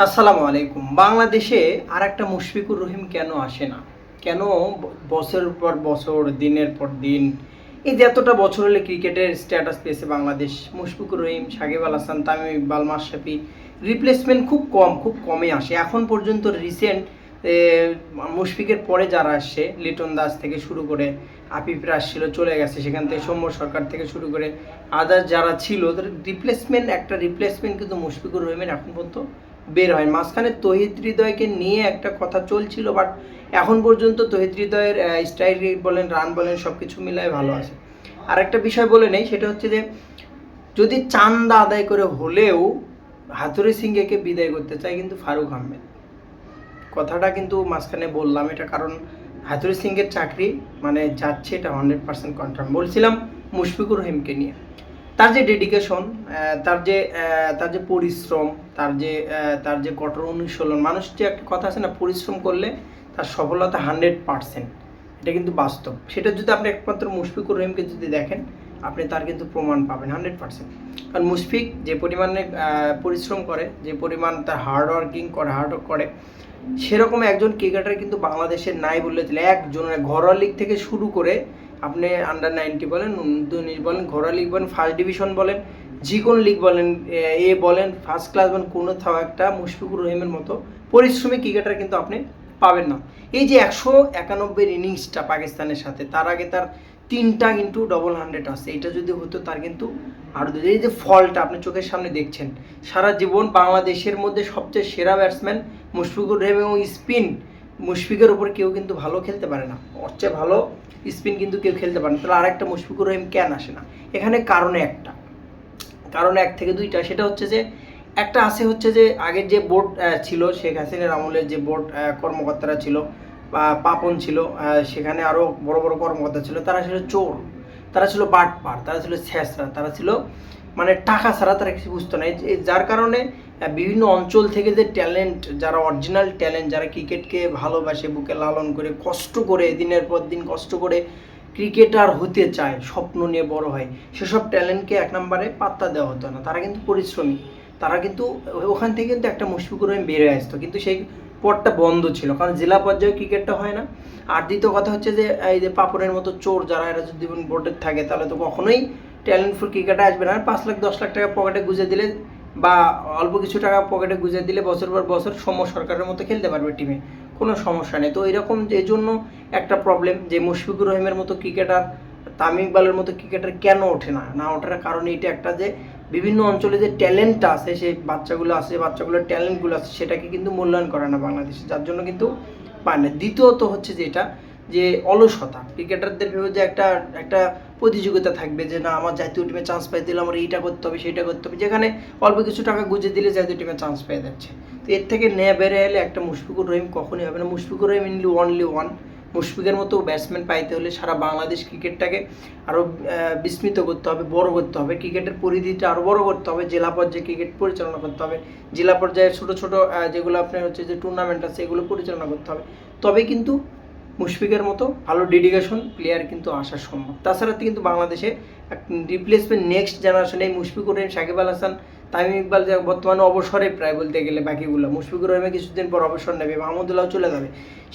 আসসালামু আলাইকুম। বাংলাদেশে আর একটা মুশফিকুর রহিম কেন আসে না? কেন বছরের পর বছর, দিনের পর দিন, এই যে এতটা বছর হলে ক্রিকেটের স্ট্যাটাস পেয়েছে বাংলাদেশ? মুশফিকুর রহিম, সাকিব আল হাসান, তামিম ইকবাল, মাশরাফি রিপ্লেসমেন্ট খুব কম, খুব কমই আসে। এখন পর্যন্ত রিসেন্ট মুশফিকের পরে যারা আসছে লিটন দাস থেকে শুরু করে আপিফরা আসছিল চলে গেছে সেখান থেকে সৌম্য সরকার থেকে শুরু করে আদার্স যারা ছিল, তাদের রিপ্লেসমেন্ট একটা রিপ্লেসমেন্ট কিন্তু মুশফিকুর রহিমের এখন পর্যন্ত বের হয়। মাঝখানে তহিদ হৃদয়কে নিয়ে একটা কথা চলছিল বাট এখন পর্যন্ত তহিদ হৃদয়ের স্ট্রাইক রেট বলেন রান বলেন সব কিছু মিলায় ভালো আছে। আর একটা বিষয় বলে নেই, সেটা হচ্ছে যে, যদি চান্দা আদায় করে হলেও হাতুরি সিংকে বিদায় করতে চায় কিন্তু ফারুক আহমেদ। কথাটা কিন্তু মাঝখানে বললাম, এটা কারণ হাতুরি সিংয়ের চাকরি মানে যাচ্ছে এটা হান্ড্রেড পার্সেন্ট কনফার্ম বলছিলাম মুশফিকুর রহিমকে নিয়ে। তার যে ডেডিকেশন তার যে তার যে পরিশ্রম, তার যে তার যে কঠোর অনুশীলন, মানুষ যে একটা কথা আছে না, পরিশ্রম করলে তার সফলতা হান্ড্রেড পার্সেন্ট এটা কিন্তু বাস্তব। সেটা যদি আপনি একমাত্র মুশফিকুর রহিমকে যদি দেখেন, আপনি তার কিন্তু প্রমাণ পাবেন হান্ড্রেড পার্সেন্ট কারণ মুশফিক যে পরিমাণে পরিশ্রম করে, যে পরিমাণ তার হার্ড ওয়ার্কিং করে হার্ড করে, সেরকম একজন ক্রিকেটার কিন্তু বাংলাদেশের নাই বললে চলে একজনের ঘরোয়া লিগ থেকে শুরু করে আপনি আন্ডার নাইনটি বলেন উনিশ বলেন ঘরোয়া লিগ বলেন ফার্স্ট ডিভিশন বলেন, যে কোনো লিগ বলেন, এ বলেন ফার্স্ট ক্লাস বলেন কোনোথাও একটা মুশফিকুর রহিমের মতো পরিশ্রমী ক্রিকেটার কিন্তু আপনি পাবেন না। এই যে একশো একানব্বই ইনিংসটা পাকিস্তানের সাথে, তার আগে তার তিনটা কিন্তু ডবল হান্ড্রেড আছে। এটা যদি হতো, তার কিন্তু আরও দু- এই যে ফলটা আপনি চোখের সামনে দেখছেন, সারা জীবন বাংলাদেশের মধ্যে সবচেয়ে সেরা ব্যাটসম্যান মুশফিকুর রহিম এবং স্পিন মুশফিকের উপর কেউ কিন্তু ভালো খেলতে পারে না। ওর চেয়ে ভালো স্পিন কিন্তু কেউ খেলতে পারে না। তাহলে আরেকটা মুশফিকুর রহিম কেন আসে না? এখানে কারণে একটা। কারণে এক থেকে দুইটা। সেটা হচ্ছে যে, একটা আছে হচ্ছে যে, আগের যে বোর্ড ছিল শেখ হাসিনার আমলের যে বোর্ড কর্মকর্তারা ছিল, বা পাপন ছিল সেখানে আরও বড় বড় কর্মকর্তা ছিল, তারা ছিল চোর। তারা ছিল বাটপার, তারা ছিল ছেঁচড়া তারা ছিল মানে টাকা ছাড়া তারা কিছু বুঝতো না। যার কারণে বিভিন্ন অঞ্চল থেকে যে ট্যালেন্ট যারা অরিজিনাল ট্যালেন্ট যারা ক্রিকেটকে ভালোবাসে, বুকে লালন করে, কষ্ট করে, দিনের পর দিন কষ্ট করে ক্রিকেটার হতে চায়, স্বপ্ন নিয়ে বড় হয়, সেসব ট্যালেন্টকে এক নম্বরে পাত্তা দেওয়া হতো না। তারা কিন্তু পরিশ্রমী। তারা কিন্তু, ওখান থেকে কিন্তু একটা মুশফিকুর রহিম হয়ে আসতো। কিন্তু সেই পথটা বন্ধ ছিল। কারণ জেলা পর্যায়ে ক্রিকেটটা হয় না। আর দ্বিতীয় কথা হচ্ছে যে, এই যে পাপড়ের মতো চোর যারা, এরা যদি বোর্ডে থাকে, তাহলে তো কখনোই ট্যালেন্টফুল ক্রিকেটে আসবে না। পাঁচ লাখ, দশ লাখ টাকা পকেটে গুজে দিলে বা অল্প কিছু টাকা পকেটে গুজে দিলে বছর পর বছর সম সরকারের মতো খেলতে পারবে টিমে। কোনো সমস্যা নেই। তো এরকম এই জন্য একটা প্রবলেম যে মুশফিকুর রহিমের মতো ক্রিকেটার, তামিম ইকবালের মতো ক্রিকেটার কেন ওঠে না? না ওঠার কারণ এটা একটা যে বিভিন্ন অঞ্চলে যে ট্যালেন্টটা আছে সেই বাচ্চাগুলো আছে, বাচ্চাগুলোর ট্যালেন্টগুলো আছে, সেটাকে কিন্তু মূল্যায়ন করে না বাংলাদেশে। যার জন্য কিন্তু পায় না। দ্বিতীয়ত হচ্ছে যেটা যে অলসতা। ক্রিকেটারদের ভেবে যে একটা একটা প্রতিযোগিতা থাকবে যে না, আমার জাতীয় টিমে চান্স পাই দিলে আমার এইটা করতে হবে, সেইটা করতে হবে। যেখানে অল্প কিছু টাকা গুঁজে দিলে জাতীয় টিমে চান্স পেয়ে যাচ্ছে। তো এর থেকে নেয়া বেড়ে এলে একটা মুশফিকুর রহিম কখনই হবে না। মুশফিকুর রহিম ইনলি অনলি ওয়ান মুশফিকের মতো ব্যাটসম্যান পাইতে হলে সারা বাংলাদেশ ক্রিকেটটাকে আরও বিস্মিত করতে হবে, বড় করতে হবে। ক্রিকেটের পরিধিটা আরও বড় করতে হবে, জেলা পর্যায়ে ক্রিকেট পরিচালনা করতে হবে, জেলা পর্যায়ে ছোটো ছোটো যেগুলো আপনার হচ্ছে যে টুর্নামেন্ট আছে, এগুলো পরিচালনা করতে হবে। তবে কিন্তু মুশফিকের মতো ভালো ডেডিকেশন প্লেয়ার কিন্তু আসা সম্ভব। তাছাড়া কিন্তু বাংলাদেশে রিপ্লেসমেন্ট নেক্সট জেনারেশনে মুশফিকুর রহিম, সাকিব আল হাসান, তামিম ইকবাল যে বর্তমানে অবসরে প্রায় বলতে গেলে বাকিগুলো, মুশফিকুর রহিমে কিছুদিন পর অবসর নেবে মাহমুদুল্লাহ চলে যাবে।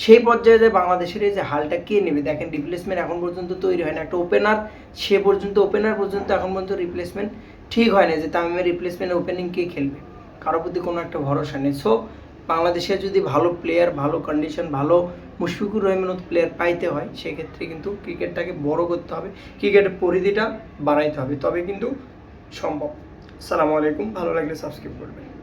সেই পর্যায়ে যে বাংলাদেশের এই যে হালটা কে নেবে? দেখেন রিপ্লেসমেন্ট এখন পর্যন্ত তৈরি হয় না। একটা ওপেনার সে পর্যন্ত ওপেনার পর্যন্ত এখন পর্যন্ত রিপ্লেসমেন্ট ঠিক হয় না যে তামিমের রিপ্লেসমেন্ট ওপেনিং কে খেলবে। কারোর প্রতি কোনো একটা ভরসা নেই। সো বাংলাদেশে যদি ভালো প্লেয়ার ভালো কন্ডিশন ভালো মুশফিকুর রহমানত প্লেয়ার পাইতে হয়, সেক্ষেত্রে কিন্তু ক্রিকেটটাকে বড় করতে হবে, ক্রিকেটের পরিধিটা বাড়াইতে হবে, তবে কিন্তু সম্ভব। সালামু আলাইকুম, ভালো লাগলে সাবস্ক্রাইব করবেন।